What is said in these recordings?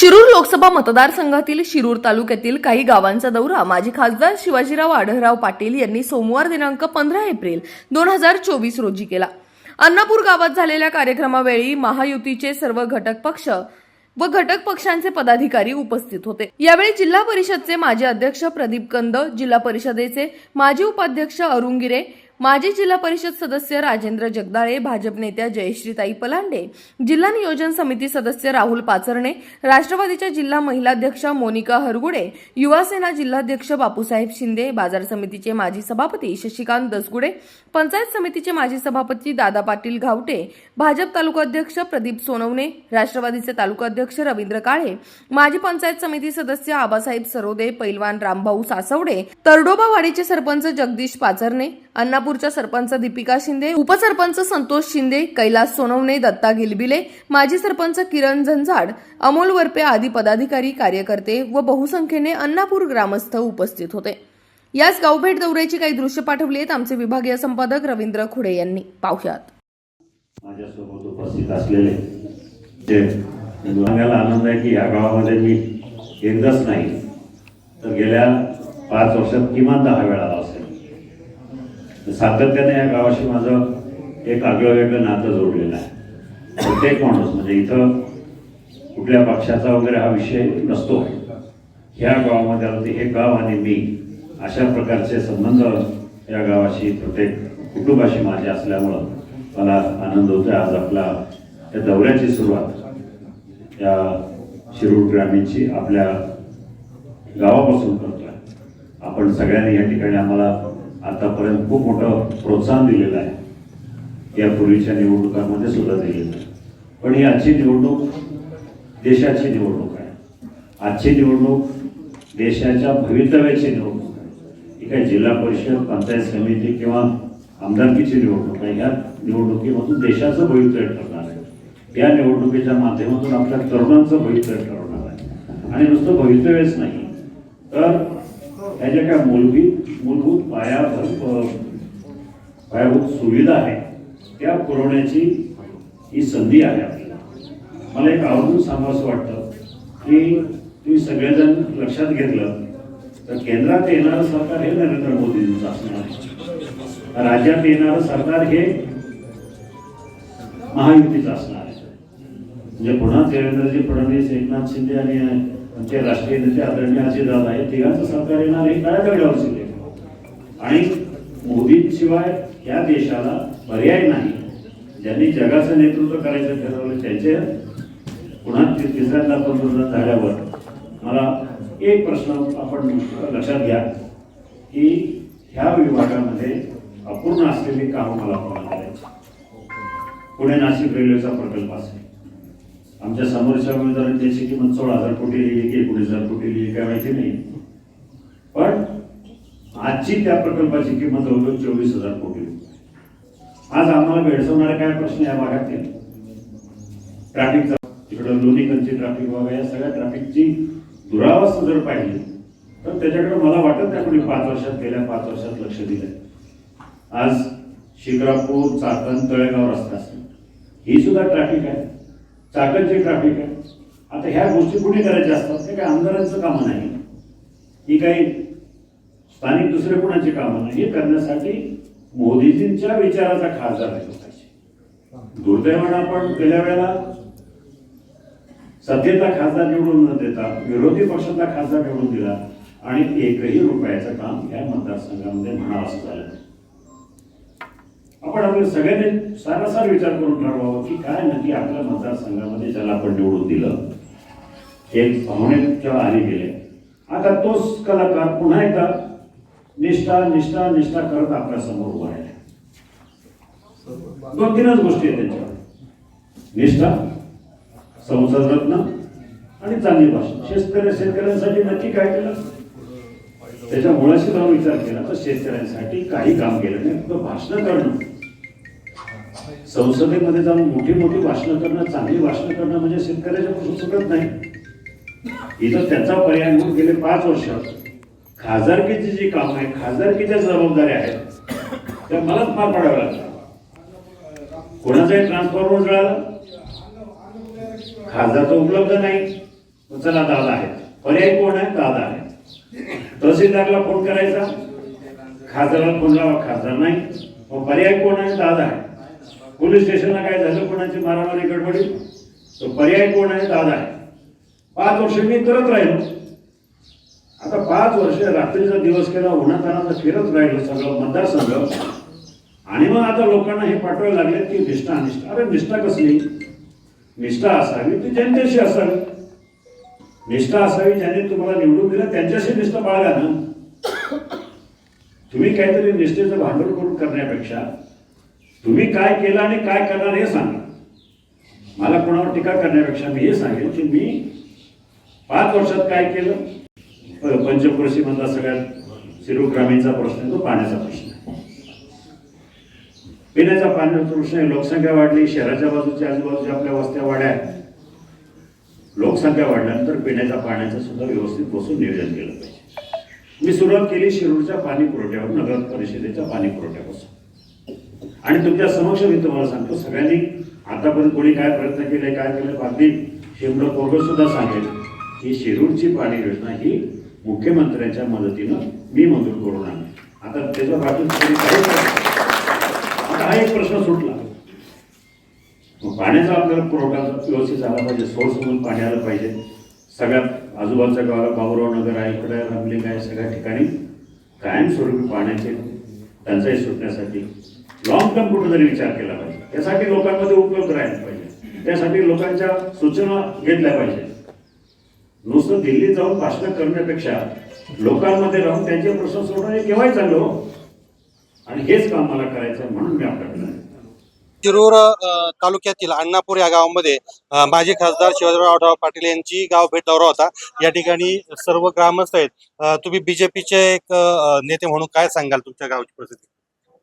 शिरूर लोकसभा मतदारसंघातील शिरूर तालुक्यातील काही गावांचा दौरा. माजी खासदार शिवाजीराव आढळराव पाटील यांनी सोमवार दिनांक पंधरा एप्रिल दोन हजार चोवीस रोजी केला. अन्नापूर गावात झालेल्या कार्यक्रमावेळी महायुतीचे सर्व घटक पक्ष व घटक पक्षांचे पदाधिकारी उपस्थित होते. यावेळी जिल्हा परिषदचे माजी अध्यक्ष प्रदीप कंद जिल्हा परिषदेचे माजी उपाध्यक्ष अरुण गिरे माजी जिल्हा परिषद सदस्य राजेंद्र जगदाळे भाजप नेत्या जयश्रीताई पलांडे जिल्हा नियोजन समिती सदस्य राहुल पाचरणे राष्ट्रवादीच्या जिल्हा महिलाध्यक्षा मोनिका हरगुडे युवासेना जिल्हाध्यक्ष बापूसाहेब शिंदे बाजार समितीचे माजी सभापती शशिकांत दसगुडे पंचायत समितीचे माजी सभापती दादा पाटील घावटे भाजप तालुकाध्यक्ष प्रदीप सोनवणे राष्ट्रवादीचे तालुकाध्यक्ष रवींद्र काळे माजी पंचायत समिती सदस्य आबासाहेब सरोदे पैलवान रामभाऊ सासवडे तरडोबावाडीचे सरपंच जगदीश पाचरणे अन्नापूरच्या सरपंच दीपिका शिंदे उपसरपंच संतोष शिंदे कैलास सोनवणे दत्ता गिलबिले माजी सरपंच किरण झंझाड अमोल वरपे आदी पदाधिकारी कार्यकर्ते व बहुसंख्येने अन्नापूर ग्रामस्थ उपस्थित होते. याच गावभेट दौऱ्याची काही दृश्य पाठवली आहेत आमचे विभागीय संपादक रवींद्र खुडे यांनी. पाहुयात. माझ्यासोबत उपस्थित असलेले जे आनंद आहे की या गावामध्ये मी एकदाच नाही. तर गेल्या पाच वर्षात किमान दहा वेळा आलो असेल सातत्याने या गावाशी माझं एक आगळं वेगळं नातं जोडलेलं आहे. प्रत्येक माणूस म्हणजे इथं कुठल्या पक्षाचा वगैरे हा विषय नसतो. ह्या गावामध्ये आलो हे गाव आणि मी अशा प्रकारचे संबंध या गावाशी प्रत्येक कुटुंबाशी माझे असल्यामुळं मला आनंद होतो आज आपला या दौऱ्याची सुरुवात या शिरूर ग्रामीणची आपल्या गावापासून करतोय. आपण सगळ्यांनी या ठिकाणी आम्हाला आतापर्यंत खूप मोठं प्रोत्साहन दिलेलं आहे. यापूर्वीच्या निवडणुकांमध्ये सुद्धा दिलेलं आहे. पण ही आजची निवडणूक देशाची निवडणूक आहे. आजची निवडणूक देशाच्या भवितव्याची निवडणूक आहे. ही काही जिल्हा परिषद पंचायत समिती किंवा आमदारकीची निवडणूक आहे. ह्या निवडणुकीमधून देशाचं भवितव्य ठरणार आहे. या निवडणुकीच्या माध्यमातून आपल्या तरुणांचं भवितव्य ठरवणार आहे. आणि नुसतं भवितव्यच नाही. तर ह्या ज्या काय मूलभूत मूलभूत पायाभूत पायाभूत सुविधा आहे त्या पुरवण्याची ही संधी आहे आपल्याला. मला एक आवर्जून सांगावंसं वाटतं की तुम्ही सगळेजण लक्षात घेतलं तर केंद्रात येणारं सरकार हे नरेंद्र मोदींचं असणार आहे. राज्यात येणारं सरकार हे महायुतीचं असणार आहे. म्हणजे पुन्हा देवेंद्रजी फडणवीस एकनाथ शिंदे आणि आमचे राष्ट्रीय नेते आदरणीय अजितदादा आहेत तिघांचं सरकार येणार हे काय दगडावर शिकले आणि मोदींशिवाय या देशाला पर्याय नाही. ज्यांनी जगाचं नेतृत्व करायचं ठरवलं त्यांचे पुन्हा तिसऱ्यांदा पंतप्रधान झाल्यावर मला एक प्रश्न आपण लक्षात घ्या की ह्या विभागामध्ये अपूर्ण असलेली कामं मला पूर्ण करायची पुणे नाशिक रेल्वेचा प्रकल्प असेल आमच्या समोरच्या उमेदवारांनी त्याची किंमत सोळा हजार कोटी लिहिली की एकोणीस हजार कोटी लिहिली काय माहिती नाही. पण आजची त्या प्रकल्पाची किंमत जवळजवळ चोवीस हजार कोटी रुपये आज आम्हाला भेडसवणारे काय प्रश्न या भागातील ट्रॅफिकचा तिकडं लोणीकरची ट्रॅफिक बघा या सगळ्या ट्रॅफिकची दुरावस्था जर पाहिली तर त्याच्याकडे मला वाटत नाही कोणी पाच वर्षात गेल्या पाच वर्षात लक्ष दिलं आज शिक्रापूर चाकण तळेगाव रस्ता असेल. ही सुद्धा ट्रॅफिक आहे. चाकणची ट्रॅफिक आहे. आता ह्या गोष्टी कुठे करायच्या असतात? ते काही आमदारांचं कामं नाही. ही काही स्थानिक दुसरे कोणाची कामं नाही. हे करण्यासाठी मोदीजींच्या विचाराचा खासदार राहिला पाहिजे. दुर्दैवानं आपण गेल्या वेळेला सत्तेचा खासदार निवडून न देता विरोधी पक्षाचा खासदार निवडून दिला आणि एकही रुपयाचं काम या मतदारसंघामध्ये म्हणा असं झालं नाही. आपण आपल्या सगळ्यांनी सारासार विचार करून ठरवावा की काय नक्की आपल्या मतदारसंघामध्ये ज्याला आपण निवडून दिलं एक पाहुणे आली गेले आता तोच कलाकार पुन्हा एकदा निष्ठा निष्ठा निष्ठा करत आपल्यासमोर उभा आहे दोन तीनच गोष्टी आहेत त्यांच्यावर निष्ठा संसद रत्न आणि चांगली भाषा. शेतकरी शेतकऱ्यांसाठी नक्की काय केलं? त्याच्या मुळाशी जाऊन विचार केला तर शेतकऱ्यांसाठी काही काम केलं नाही. फक्त भाषणं करणं. संसदेमध्ये जाऊन मोठी मोठी भाषणं करणं चांगली भाषणं करणं म्हणजे शेतकऱ्याच्या पासून चुकत नाही. इथं त्याचा पर्याय म्हणून गेले पाच वर्ष. खासदारकीची जी काम आहे खासदारकीच्या जबाबदाऱ्या आहेत त्या मलाच पार पाडाव्या लागतात. कोणाचाही ट्रान्सफॉर्मर जळाला. खासदार तर उपलब्ध नाही. चला दादा आहे पर्याय कोण आहे? दादा आहे तहसीलदारला फोन करायचा. खासदाराला फोन लावा. खासदार नाही. मग पर्याय कोण आहे? दादा आहे. पोलीस स्टेशनला काय झालं? कोणाची मारामारी गडबडी? तो पर्याय कोण आहे? दादा आहे. पाच वर्ष मी करत राहिलो. आता पाच वर्ष रात्रीचा दिवस केला उन्हातानाचा फिरत राहिलो सगळं मतदारसंघ. आणि मग आता लोकांना हे पाठवायला लागले की निष्ठा अनिष्ठा अरे निष्ठा कसली? निष्ठा असावी ती जनतेशी असावी. निष्ठा असावी ज्यांनी तुम्हाला निवडून दिलं त्यांच्याशी निष्ठा बाळगा ना. तुम्ही काहीतरी निष्ठेचं भांडवल करून करण्यापेक्षा तुम्ही काय केलं आणि काय करणार हे सांगा. मला कोणावर टीका करण्यापेक्षा मी हे सांगेन की मी पाच वर्षात काय केलं? प- पंचक्रोशी सगळ्यात शिरूर ग्रामीणचा प्रश्न आहे तो पाण्याचा प्रश्न आहे. पिण्याचा पाण्याचा प्रश्न आहे. लोकसंख्या वाढली शहराच्या बाजूच्या आजूबाजूच्या आपल्या वस्त्या वाढ्या लोकसंख्या वाढल्यानंतर पिण्याच्या पाण्याचं सुद्धा व्यवस्थित बसून नियोजन केलं पाहिजे. मी सुरुवात केली शिरूरच्या पाणी पुरवठ्यावर नगर परिषदेच्या पाणी पुरवठ्यापासून आणि तुमच्या समक्ष मी तुम्हाला सांगतो सगळ्यांनी आतापर्यंत कोणी काय प्रयत्न केले काय केले अगदी शेमडं पोरग सुद्धा सांगेल की शिरूरची पाणी योजना ही मुख्यमंत्र्यांच्या मदतीनं मी मंजूर करून आणली. आता त्याच्या बाबतीत काही आता हा एक प्रश्न सुटला. मग पाण्याचा आपल्याला पुरवठा व्यवस्थित झाला पाहिजे सोर्स म्हणून पाणी आलं पाहिजे. सगळ्यात आजूबाजूच्या गावाला बाबुराव नगर आहे इकडे रामलिंग आहे सगळ्या ठिकाणी कायमस्वरूपी पाण्याचे टंचाई सुटण्यासाठी लॉंग टर्म कुठेतरी विचार केला पाहिजे. त्यासाठी लोकांमध्ये उपयोग राहायला पाहिजे. त्यासाठी लोकांच्या सूचना घेतल्या पाहिजे. नुसतं दिल्लीत जाऊन भाषण करण्यापेक्षा लोकांमध्ये राहून त्यांचे प्रश्न सोडवणं हे केव्हाही चाललो हो. आणि हेच काम मला करायचं म्हणून मी आपल्याकडे आलो. शिरूर तालुक्यातील अण्णापूर या गावामध्ये माजी खासदार शिवाजीराव पाटील यांची गाव भेट दौरा होता. या ठिकाणी सर्व ग्रामस्थ आहेत. तुम्ही बीजेपीचे एक नेते म्हणून काय सांगाल तुमच्या गावची परिस्थिती?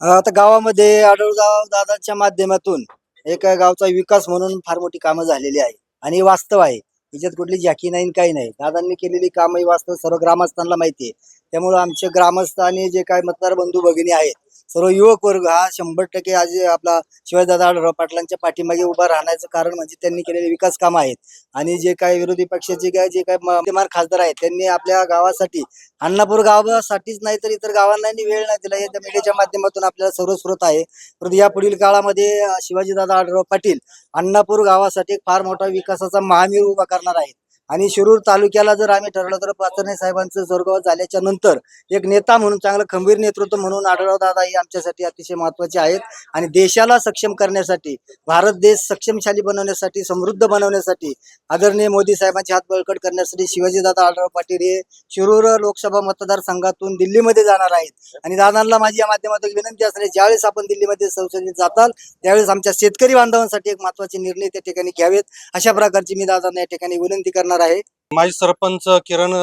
आता गावामध्ये आढळगाव दादाच्या माध्यमातून एक गावचा विकास म्हणून फार मोठी कामं झालेली आहे. आणि वास्तव आहे. याच्यात कुठली झाकी नाही आणि काही नाही. दादांनी केलेली कामं ही वास्तव सर्व ग्रामस्थांना माहिती आहे. त्यामुळं आमचे ग्रामस्थ आणि जे काय मतदार बंधू भगिनी आहेत सर्व युवक वर्ग हा शंभर टक्के आज आपला शिवाजीदादा आढळराव पाटलांच्या पाठीमागे उभा राहण्याचं कारण म्हणजे त्यांनी केलेले विकास कामं आहेत. आणि जे काय विरोधी पक्षाचे काय जे काय म- खासदार आहेत त्यांनी आपल्या गावासाठी अण्णापूर गावासाठीच नाही तर इतर गावांनाही वेळ नाही दिला. हे त्या मीडियाच्या माध्यमातून आपल्याला सर्व स्रोत आहे. परंतु या पुढील काळामध्ये शिवाजीदादा आढळराव पाटील अण्णापूर गावासाठी फार मोठा विकासाचा महामीर उभा करणार आहेत. आणि शिरूर तालुक्याला जर आम्ही ठरवलं तर पाचरणे साहेबांचं स्वर्गवास झाल्याच्यानंतर एक नेता म्हणून चांगलं खंबीर नेतृत्व म्हणून आढळराव दादा हे आमच्यासाठी अतिशय महत्त्वाचे आहेत. आणि देशाला सक्षम करण्यासाठी भारत देश सक्षमशाली बनवण्यासाठी समृद्ध बनवण्यासाठी आदरणीय मोदी साहेबांचे हात बळकट करण्यासाठी शिवाजीदादा आढळराव पाटील हे शिरूर लोकसभा मतदारसंघातून दिल्लीमध्ये जाणार आहेत. आणि दादांना माझी या माध्यमातून विनंती असणे ज्यावेळेस आपण दिल्लीमध्ये संसदेत जाताल त्यावेळेस आमच्या शेतकरी बांधवांसाठी एक महत्त्वाचे निर्णय त्या ठिकाणी घ्यावेत. अशा प्रकारची मी दादांना या ठिकाणी विनंती करणार आहे. माजी सरपंच किरण अ,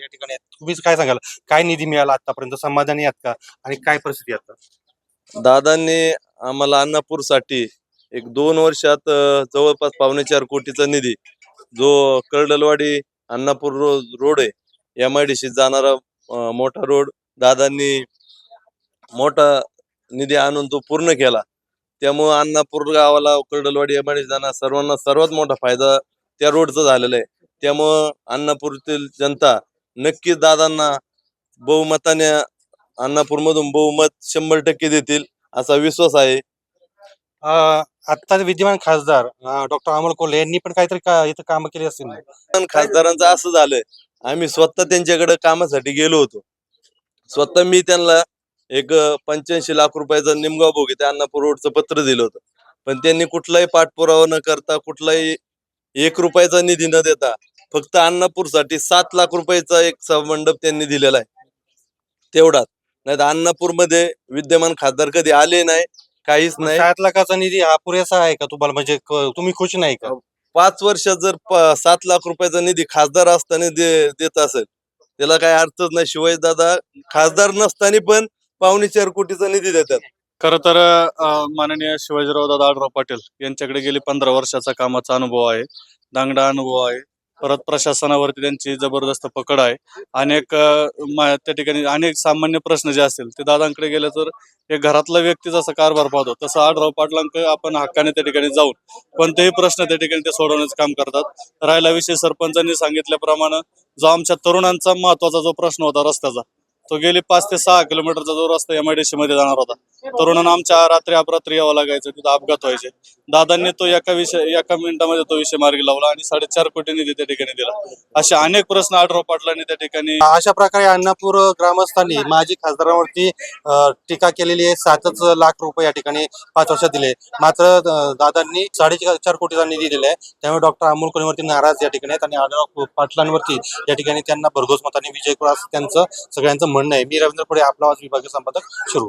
या ठिकाणी आहेत. तुम्हीच काय सांगाल? काय निधी मिळाला आतापर्यंत? समाधानी आहात का? आणि काय परिस्थिती आहे आता? दादांनी आम्हाला अन्नापूरसाठी एक दोन वर्षात अ, जवळपास पावणे चार कोटीचा निधी जो कर्डलवाडी अन्नापूर रो रोड आहे एम आय डी जाणारा अ, मोठा रोड दादांनी मोठा निधी आणून तो पूर्ण केला. त्यामुळं अन्नापूर गावाला कर्डलवाडी एम आय डी जाणार सर्वांना सर्वात मोठा फायदा त्या रोडचा झालेला आहे. त्यामुळं अन्नापूरतील जनता नक्कीच दादांना बहुमताने अन्नापूरमधून बहुमत शंभर टक्के देतील असा विश्वास आहे. आता विद्यमान खासदार डॉक्टर अमोल कोल्हे यांनी पण काहीतरी का इथं कामं केली असतील? पण खासदारांचं असं झालंय आम्ही स्वतः त्यांच्याकडे कामासाठी गेलो होतो. स्वतः मी त्यांना एक पंच्याऐंशी लाख रुपयाचा निमगाव भोगी त्या अन्नापूर रोडचं पत्र दिलं होतं. पण त्यांनी कुठलाही पाठपुरावा न करता कुठलाही एक रुपयाचा निधी न देता फक्त अन्नापूरसाठी सात लाख रुपयाचा एक सभामंडप त्यांनी दिलेला आहे. तेवढाच. नाही तर अन्नापूरमध्ये विद्यमान खासदार कधी आले नाही काहीच नाही. सात लाखाचा निधी हा पुरेसा आहे का तुम्हाला? म्हणजे क- तुम्ही खुश नाही का? पाच वर्षात जर प- सात लाख रुपयाचा निधी खासदार असताना दे- देत असेल त्याला काही अर्थच नाही. शिवाजी दादा खासदार नसताना पण पावणे चार कोटीचा निधी देतात. खर तर अ, माननीय शिवाजीराव दादा आढराव पाटील यांच्याकडे गेली पंधरा वर्षाचा कामाचा अनुभव आहे. दांगडा अनुभव आहे. परत प्रशासनावरती त्यांची जबरदस्त पकड आहे. अनेक त्या ठिकाणी अनेक सामान्य प्रश्न जे असतील ते दादांकडे गेले तर एक घरातला व्यक्ती जसा कारभार पाहतो. तसं आढराव पाटलांक आपण हक्काने त्या ठिकाणी जाऊन कोणतेही प्रश्न त्या ठिकाणी ते सोडवण्याचं काम करतात. राहिला विषय सरपंचांनी सांगितल्याप्रमाणे जो आमच्या तरुणांचा महत्त्वाचा जो प्रश्न होता रस्त्याचा तो गेली पाच ते सहा किलोमीटरचा जो रस्ता एम आय डी सी मध्ये जाणार होता. तरुणांना आमच्या रात्री अपरात्री यावं लागायचं तिथं अपघात व्हायचे. दादांनी तो एका विषय एका मिनिटामध्ये तो विषय मार्गी लावला आणि साडेचार कोटी निधी त्या ठिकाणी दिला. असे अनेक प्रश्न आढराव पाटलांनी त्या ठिकाणी अशा प्रकारे अण्णापूर ग्रामस्थांनी माजी खासदारांवरती टीका केलेली आहे. सातच लाख रुपये या ठिकाणी पाच वर्षात दिले. मात्र दादांनी साडेचार कोटीचा निधी आहे त्यामुळे डॉक्टर अमोल कोणीवरती नाराज या ठिकाणी आहेत आणि आढळराव पाटलांवरती या ठिकाणी त्यांना भरघोस मताने विजय असं त्यांचं सगळ्यांचं म्हणणं आहे. मी रवींद्र पुढे आपला आवाज विभागीय संपादक सुरू.